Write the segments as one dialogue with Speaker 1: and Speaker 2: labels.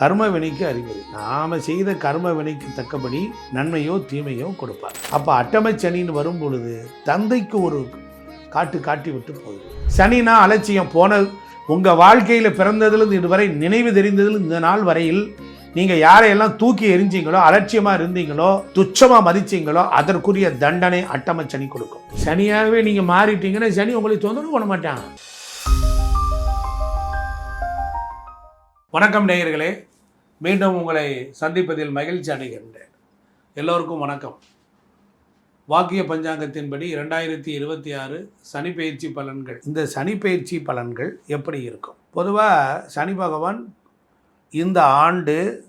Speaker 1: கர்ம வினைக்கு அறிகுறி. நாம செய்த கர்ம வினைக்கு தக்கபடி நன்மையோ தீமையோ கொடுப்பார். அப்ப அட்டமை சனின்னு வரும் பொழுது தந்தைக்கு ஒரு காட்டு காட்டி விட்டு போகுது. சனினா அலட்சியம் போன உங்க வாழ்க்கையில பிறந்ததுலேருந்து இதுவரை நினைவு தெரிந்ததுலேருந்து இந்த நாள் வரையில் நீங்க யாரையெல்லாம் தூக்கி எரிஞ்சீங்களோ அலட்சியமா இருந்தீங்களோ துச்சமா மதிச்சீங்களோ அதற்குரிய தண்டனை அட்டமை சனி கொடுக்கும். சனியாகவே நீங்க மாறிட்டீங்கன்னா சனி உங்களை தொந்தரவு பண்ண மாட்டாங்க வணக்கம் நேயர்களே. மீண்டும் உங்களை சந்திப்பதில் மகிழ்ச்சி அடைகின்றேன். எல்லோருக்கும் வணக்கம். வாக்கிய பஞ்சாங்கத்தின்படி இரண்டாயிரத்தி இருபத்தி ஆறு சனிப்பெயர்ச்சி பலன்கள். இந்த சனிப்பெயர்ச்சி பலன்கள் எப்படி இருக்கும்? பொதுவாக சனி பகவான் இந்த ஆண்டு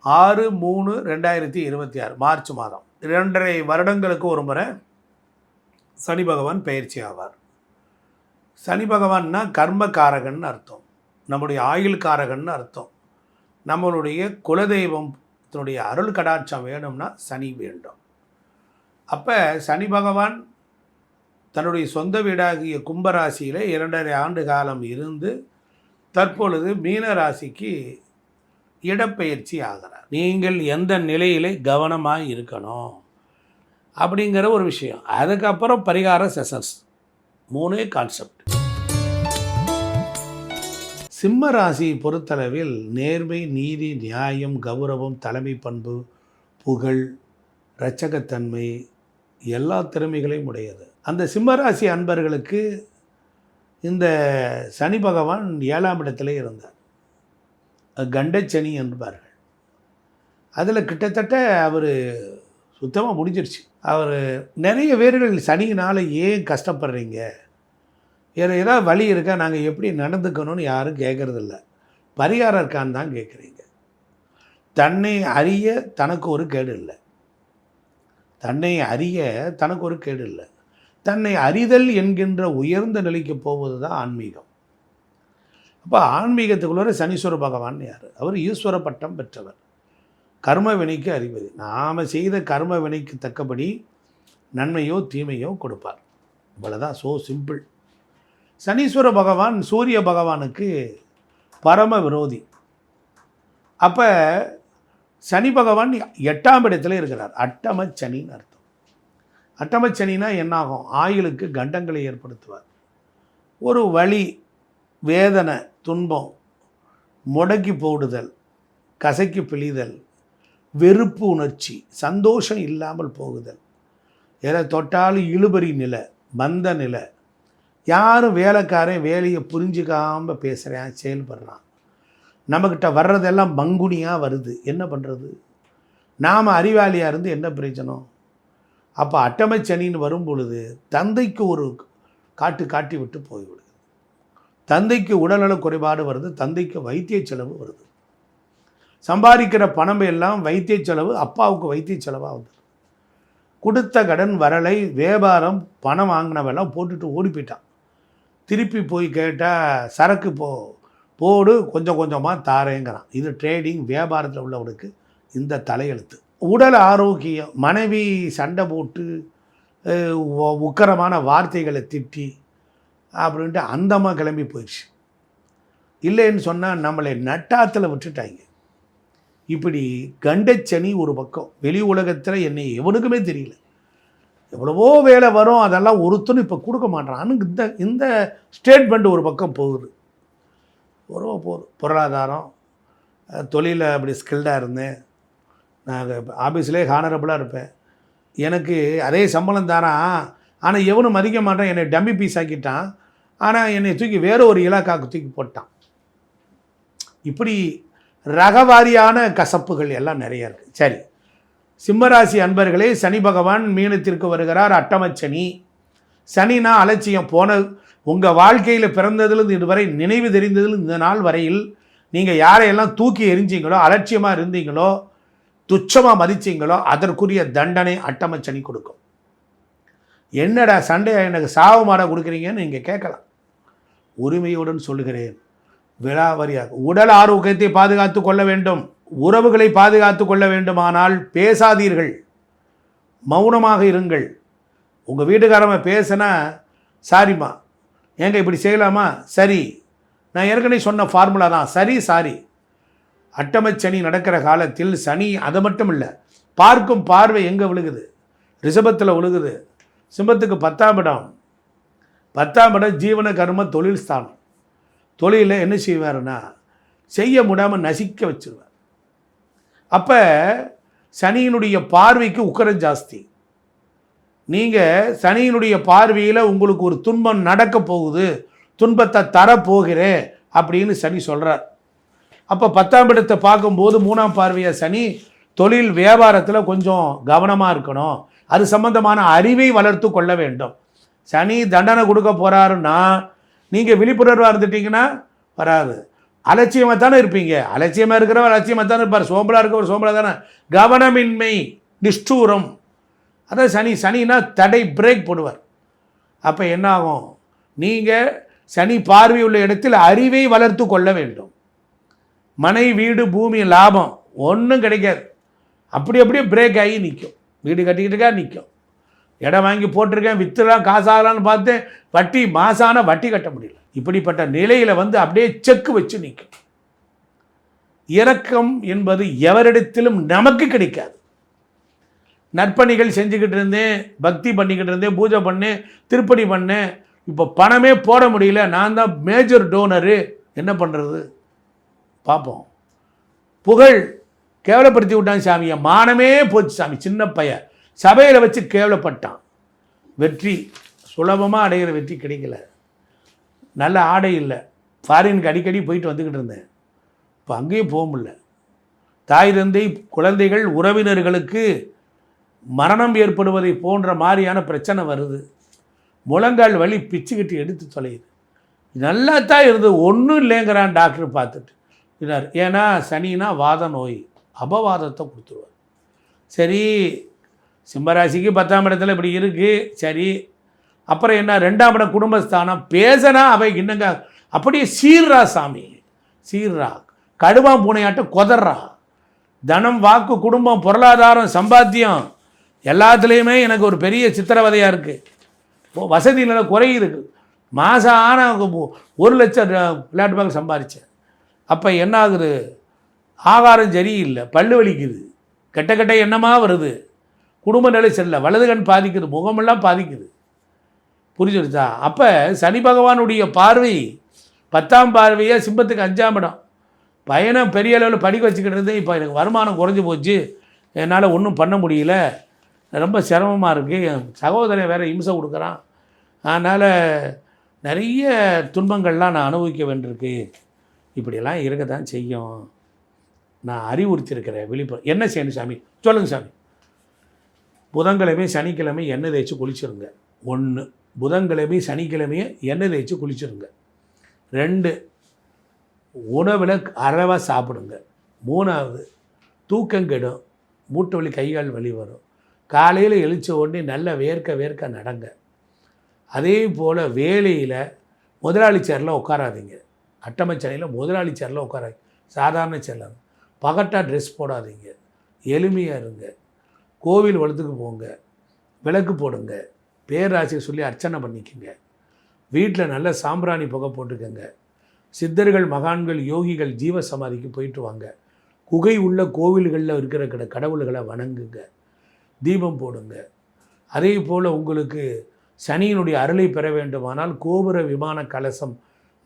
Speaker 1: ஆறு மூணு ரெண்டாயிரத்தி இருபத்தி ஆறு மார்ச் மாதம். இரண்டரை வருடங்களுக்கு ஒரு முறை சனி பகவான் பயிற்சி ஆவார். சனி பகவான்னா கர்மகாரகன் அர்த்தம். நம்முடைய ஆயுள்காரகன்னு அர்த்தம். நம்மளுடைய குலதெய்வத்தினுடைய அருள் கடாட்சம் வேணும்னா சனி வேண்டும். அப்போ சனி பகவான் தன்னுடைய சொந்த வீடாகிய கும்பராசியில் இரண்டரை ஆண்டு காலம் இருந்து தற்பொழுது மீன ராசிக்கு இடப்பெயர்ச்சி ஆகிறார். நீங்கள் எந்த நிலையிலே கவனமாக இருக்கணும் அப்படிங்கிற ஒரு விஷயம். அதுக்கப்புறம் பரிகார செஷன்ஸ். மூணே கான்செப்ட். சிம்ம ராசியை பொறுத்தளவில் நேர்மை நீதி நியாயம் கௌரவம் தலைமை பண்பு புகழ் இரட்சகத்தன்மை எல்லா திறமைகளையும் உடையது. அந்த சிம்மராசி அன்பர்களுக்கு இந்த சனி பகவான் ஏழாம் இடத்துல இருந்தார். கண்டச்சனி என்பார்கள். அதில் கிட்டத்தட்ட அவர் சுத்தமாக முடிஞ்சிருச்சு. அவர் நிறைய பேர்கள் சனியினால் ஏன் கஷ்டப்படுறீங்க? வேறு ஏதாவது வழி இருக்கா? நாங்கள் எப்படி நடந்துக்கணும்னு யாரும் கேட்குறதில்ல பரிகாரம் இருக்கான்னு தான் கேட்குறீங்க தன்னை அறிய தனக்கு ஒரு கேடு இல்லை. தன்னை அறிய தனக்கு ஒரு கேடு இல்லை. தன்னை அறிதல் என்கின்ற உயர்ந்த நிலைக்கு போவது தான் ஆன்மீகம். அப்போ ஆன்மீகத்துக்குள்ளே சனீஸ்வர பகவான் யார்? அவர் ஈஸ்வர பட்டம் பெற்றவர். கர்ம வினைக்கு அறிவது நாம் செய்த கர்ம வினைக்கு தக்கபடி நன்மையோ தீமையோ கொடுப்பார். இவ்வளோதான் ஸோ சிம்பிள் சனீஸ்வர பகவான் சூரிய பகவானுக்கு பரம விரோதி. அப்போ சனி பகவான் எட்டாம் இடத்துல இருக்கிறார். அட்டம சனின்னு அர்த்தம். அட்டம சனினா என்னாகும்? ஆயுளுக்கு கண்டங்களை ஏற்படுத்துவார். ஒரு வழி வேதனை துன்பம் முடக்கி போடுதல் கசக்கி பிழிதல் வெறுப்பு உணர்ச்சி சந்தோஷம் இல்லாமல் போகுதல். எதை தொட்டாலும் இழுபறி நிலை மந்த நிலை யாரும் வேலைக்காரன் வேலையை புரிஞ்சுக்காமல் பேசுகிறான் செயல்படுறான். நம்மக்கிட்ட வர்றதெல்லாம் பங்குனியாக வருது. என்ன பண்ணுறது நாம் அறிவாளியாக இருந்து என்ன பிரயோஜனம்? அப்போ அட்டமை சனின்னு வரும் பொழுது தந்தைக்கு ஒரு காட்டு காட்டி விட்டு போய்விடுது. தந்தைக்கு உடல்நல குறைபாடு வருது தந்தைக்கு வைத்திய செலவு வருது. சம்பாதிக்கிற பணம் எல்லாம் வைத்திய செலவு அப்பாவுக்கு வைத்திய செலவாக வருது. கொடுத்த கடன் வரலை வியாபாரம் பணம் வாங்கினவெல்லாம் போட்டுட்டு ஓடி போயிட்டான். திருப்பி போய் கேட்டால் சரக்கு போ போடு கொஞ்சம் கொஞ்சமாக தாரேங்கிறான். இது ட்ரேடிங் வியாபாரத்தில் உள்ளவனுக்கு இந்த தலையெழுத்து. உடல் ஆரோக்கியம் மனைவி சண்டை போட்டு உக்கரமான வார்த்தைகளை திட்டி அப்படின்ட்டு அந்தமாக கிளம்பி போயிடுச்சு இல்லைன்னு சொன்னால் நம்மளை நட்டாத்தில் விட்டுட்டாங்க. இப்படி கண்டச்சனி ஒரு பக்கம். வெளி உலகத்தில் என்னை எவனுக்குமே தெரியல. எவ்வளவோ வேலை வரும் அதெல்லாம் ஒருத்தனும் இப்போ கொடுக்க மாட்டான் இந்த இந்த ஸ்டேட்மெண்ட் ஒரு பக்கம் போகுது. ஒரு போகுது. பொருளாதாரம் தொழிலில் அப்படி ஸ்கில்டாக இருந்தேன். நான் ஆஃபீஸ்லேயே ஹானரபுளாக இருப்பேன். எனக்கு அதே சம்பளம் தாரான் ஆனால் எவனும் மதிக்க மாட்டான். என்னை டம்மி பீஸ் ஆக்கிட்டான். ஆனால் என்னை தூக்கி வேறு ஒரு இலாக்காவுக்கு தூக்கி போட்டான். இப்படி ரகவாரியான கசப்புகள் எல்லாம் நிறைய இருக்குது சரி. சிம்மராசி அன்பர்களே சனி பகவான் மீனத்திற்கு வருகிறார் அட்டமச்சனி சனினா அலட்சியம். போன உங்கள் வாழ்க்கையில் பிறந்ததுலேருந்து இதுவரை நினைவு தெரிந்ததுலேருந்து இந்த நாள் வரையில் நீங்கள் யாரையெல்லாம் தூக்கி எரிஞ்சிங்களோ அலட்சியமாக இருந்தீங்களோ துச்சமாக மதிச்சீங்களோ அதற்குரிய தண்டனை அட்டமச்சனி கொடுக்கும். என்னடா சண்டே எனக்கு சாவு மாட கொடுக்குறீங்கன்னு நீங்கள் கேட்கலாம். உரிமையுடன் சொல்லுகிறேன். விழாவரியாக உடல் ஆரோக்கியத்தை பாதுகாத்து கொள்ள வேண்டும். உறவுகளை பாதுகாத்து கொள்ள வேண்டுமானால் பேசாதீர்கள். மௌனமாக இருங்கள். உங்கள் வீட்டுக்காரவன் பேசினா சாரிம்மா ஏங்க இப்படி செய்யலாமா? சரி. நான் ஏற்கனவே சொன்ன ஃபார்முலா தான். சரி சாரி. அட்டமச்சனி நடக்கிற காலத்தில் சனி அது மட்டும் இல்லை பார்க்கும் பார்வை எங்கே விழுகுது? ரிஷபத்தில் விழுகுது. சிம்பத்துக்கு பத்தாம் இடம். பத்தாம் இடம் ஜீவன கர்ம தொழில் ஸ்தானம். தொழிலில் என்ன செய்வாருன்னா செய்ய முடியாமல் நசிக்க வச்சிருவார். அப்போ சனியினுடைய பார்வைக்கு உக்கரம் ஜாஸ்தி. நீங்கள் சனியினுடைய பார்வையில் உங்களுக்கு ஒரு துன்பம் நடக்க போகுது துன்பத்தை தரப்போகிறேன் அப்படின்னு சனி சொல்கிறார் அப்போ பத்தாம் இடத்தை பார்க்கும்போது மூணாம் பார்வையாக சனி தொழில் வியாபாரத்தில் கொஞ்சம் கவனமாக இருக்கணும். அது சம்பந்தமான அறிவை வளர்த்து கொள்ள வேண்டும். சனி தண்டனை கொடுக்க போகிறாருன்னா நீங்கள் விழிப்புணர்வாக இருந்துட்டீங்கன்னா வராது. அலட்சியமாக தானே இருப்பீங்க. அலட்சியமாக இருக்கிறவர் அலட்சியமாக தானே இருப்பார். சோம்பலாக இருக்கவர் சோம்பலாக தானே கவனமின்மை நிஷ்டூரம். அதான் சனி சனினா தடை பிரேக் போடுவார். அப்போ என்ன ஆகும் நீங்கள் சனி பார்வை உள்ள இடத்தில் அறிவை வளர்த்து கொள்ள வேண்டும். மனை வீடு பூமி லாபம் ஒன்றும் கிடைக்காது. அப்படி அப்படியே பிரேக் ஆகி நிற்கும் வீடு கட்டிக்கிட்டு இருக்கா நிற்கும் இடம் வாங்கி போட்டிருக்கேன் விற்றுலாம் காசாகலான்னு பார்த்தேன். வட்டி மாசான வட்டி கட்ட முடியல. இப்படிப்பட்ட நிலையில் வந்து அப்படியே செக்கு வச்சு நிற்கும் இரக்கம் என்பது எவரிடத்திலும் நமக்கு கிடைக்காது. நற்பணிகள் செஞ்சுக்கிட்டு இருந்தேன் பக்தி பண்ணிக்கிட்டு இருந்தேன் பூஜை பண்ணேன் திருப்பணி பண்ணேன். இப்போ பணமே போட முடியல நான் தான் மேஜர் டோனரு என்ன பண்ணுறது பார்ப்போம் புகழ் கேவலப்படுத்தி விட்டான் சாமியை மானமே போச்சு சாமி சின்ன பையன். சபையில் வச்சு கேவலப்பட்டான். வெற்றி சுலபமாக அடைகிற வெற்றி கிடைக்கல. நல்ல ஆடை இல்லை. ஃபாரினுக்கு அடிக்கடி போயிட்டு வந்துக்கிட்டு இருந்தேன். இப்போ அங்கேயும் போக முடியல. தாய் தந்தை குழந்தைகள் உறவினர்களுக்கு மரணம் ஏற்படுவதை போன்ற மாதிரியான பிரச்சனை வருது. முழங்கால் வலி பிச்சுக்கிட்டு எடுத்து தொலையுது. நல்லா தான் இருந்தது. ஒன்றும் இல்லைங்கிறான் டாக்டர் பார்த்துட்டு. இதார் ஏன்னா சனினா வாத நோய் அபவாதத்தை கொடுத்துருவார். சரி சிம்மராசிக்கு பத்தாம் இடத்துல இப்படி இருக்குது சரி. அப்புறம் என்ன? ரெண்டாம் இடம் குடும்பஸ்தானம். பேசினா அவை இன்னங்க. அப்படியே சீர்ரா சாமி. சீர்ரா. கடுவா பூனையாட்டம் கொதர்றா தனம் வாக்கு குடும்பம் பொருளாதாரம் சம்பாத்தியம். எல்லாத்துலேயுமே எனக்கு ஒரு பெரிய சித்திரவதையாக இருக்குது வசதி நிலை குறையுது மாதம் ஆனால் ஒரு லட்சம் விளையாட்டு பேங்க் சம்பாதிச்சேன் அப்போ என்ன ஆகுது ஆகாரம் சரியில்லை. பல்லு வலிக்குது. கெட்ட கெட்ட எண்ணமாக வருது. குடும்ப நிலை சரியில்லை. வலது கண் பாதிக்குது. முகமெல்லாம் பாதிக்குது. புரிஞ்சுருச்சா அப்போ சனி பகவானுடைய பார்வை பத்தாம் பார்வையாக சிம்பத்துக்கு அஞ்சாம் இடம். பையனை பெரிய அளவில் படிக்க வச்சுக்கிட்டு இருந்தேன். இப்போ எனக்கு வருமானம் குறைஞ்சி போச்சு. என்னால் ஒன்றும் பண்ண முடியல. ரொம்ப சிரமமாக இருக்குது என் சகோதரன் வேறு இம்சை கொடுக்குறான். அதனால் நிறைய துன்பங்கள்லாம் நான் அனுபவிக்க வேண்டியிருக்கு. இப்படியெல்லாம் இருக்க தான் செய்யும். நான் அறிவுறுத்தியிருக்கிறேன். விழிப்புணர்வு என்ன செய்யணும் சாமி? சொல்லுங்கள் சாமி. புதன்கிழமை சனிக்கிழமை எண்ணெய் தேய்ச்சி குளிச்சிருங்க. ஒன்று புதன்கிழமை சனிக்கிழமையை எண்ணெய் தேய்ச்சி குளிச்சிருங்க. ரெண்டு உணவில் அறவாக சாப்பிடுங்க. மூணாவது தூக்கம் கெடும். மூட்டு வலி கைகால் வலி வரும். காலையில் எழுச்ச உடனே நல்ல வேர்க்க வேர்க்க நடங்க. அதே போல் வேலையில் முதலாளி சேரில் உட்காராதீங்க. அட்டமைச்சனையில் முதலாளி சேரில் உட்காராதீங்க. சாதாரண சேரில் பகட்டாக ட்ரெஸ் போடாதீங்க. எளிமையாக இருங்க. கோவில் வளத்துக்கு போங்க விளக்கு போடுங்க பேராசியை சொல்லி அர்ச்சனை பண்ணிக்கோங்க. வீட்டில் நல்ல சாம்பிராணி புகை போட்டுக்கோங்க. சித்தர்கள் மகான்கள் யோகிகள் ஜீவ சமாதிக்கு போயிட்டு வாங்க. குகை உள்ள கோவில்களில் இருக்கிற கிட கடவுள்களை வணங்குங்க. தீபம் போடுங்க. அதே போல் உங்களுக்கு சனியினுடைய அருளை பெற வேண்டுமானால் கோபுர விமான கலசம்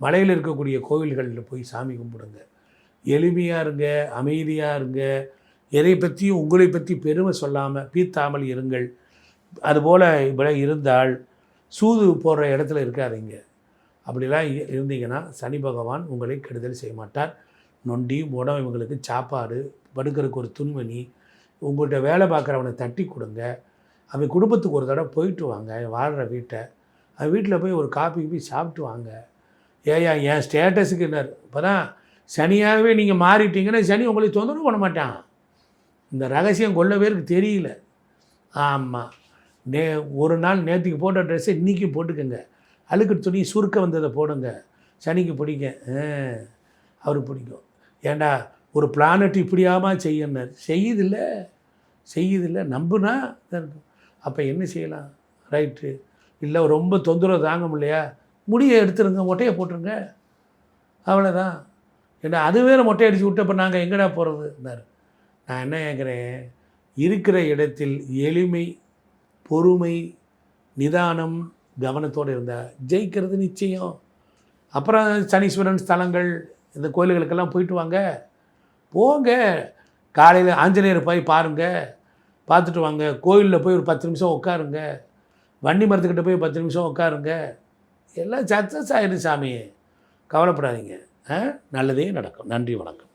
Speaker 1: மலையில் இருக்கக்கூடிய கோவில்களில் போய் சாமி கும்பிடுங்க. எளிமையாக இருங்க அமைதியாக இருங்க. எதை பற்றியும் உங்களை பற்றி பெருமை சொல்லாமல் பீத்தாமல் இருங்கள். அதுபோல் இப்படி இருந்தால் சூது போடுற இடத்துல இருக்காதீங்க. அப்படிலாம் இ- இருந்தீங்கன்னா சனி பகவான் உங்களை கெடுதல் செய்ய மாட்டார். நொண்டி உடம்பு இவங்களுக்கு சாப்பாடு படுக்கிறதுக்கு ஒரு துணிமணி உங்கள்கிட்ட வேலை பார்க்குறவனை தட்டி கொடுங்க. அவன் குடும்பத்துக்கு ஒரு தடவை போயிட்டு வாங்க வாழ்கிற வீட்டை. அவன் வீட்டில் போய் ஒரு காப்பி போய் சாப்பிட்டு வாங்க. ஏயா என் ஸ்டேட்டஸுக்கு என்ன? இப்போ தான் சனியாகவே நீங்கள் மாறிட்டீங்கன்னா சனி உங்களுக்கு தொந்தரவு பண்ண மாட்டான். இந்த ரகசியம் கொள்ள பேருக்கு தெரியல. ஆமாம் நே ஒரு நாள் நேற்றுக்கு போட்ட ட்ரெஸ்ஸை இன்றைக்கி போட்டுக்கோங்க. அழுக்கு துணி சுருக்க வந்ததை போடுங்க. சனிக்கு பிடிங்க. ஆ, அவருக்கு பிடிக்கும். ஏண்டா ஒரு பிளானட் இப்படியாமா செய்யணும் செய்யுதில்ல. செய்யுதில்ல. நம்புனா அப்போ என்ன செய்யலாம்? ரைட்டு இல்லை ரொம்ப தொந்தரவு தாங்க முடியலையா முடியை எடுத்துருங்க. மொட்டையை போட்டுருங்க. அவ்வளோதான் ஏன்னா அது வேறு மொட்டை அடித்து விட்டப்போ நாங்கள் எங்கடா போகிறதுன்னாரு நான் என்ன கேட்குறேன்? இருக்கிற இடத்தில் எளிமை பொறுமை நிதானம் கவனத்தோடு இருந்தால் ஜெயிக்கிறது நிச்சயம். அப்புறம் சனீஸ்வரன் ஸ்தலங்கள் இந்த கோயில்களுக்கெல்லாம் போயிட்டு வாங்க. போங்க. காலையில் ஆஞ்சநேயர் போய் பாருங்கள் பார்த்துட்டு வாங்க. கோயிலில் போய் ஒரு பத்து நிமிஷம் உட்காருங்க. வண்டி மரத்துக்கிட்ட போய் பத்து நிமிஷம் உட்காருங்க. எல்லாம் சக்ஸஸ் ஆயிடும் சாமி. கவலைப்படாதீங்க. ஆ? நல்லதே நடக்கும். நன்றி வணக்கம்.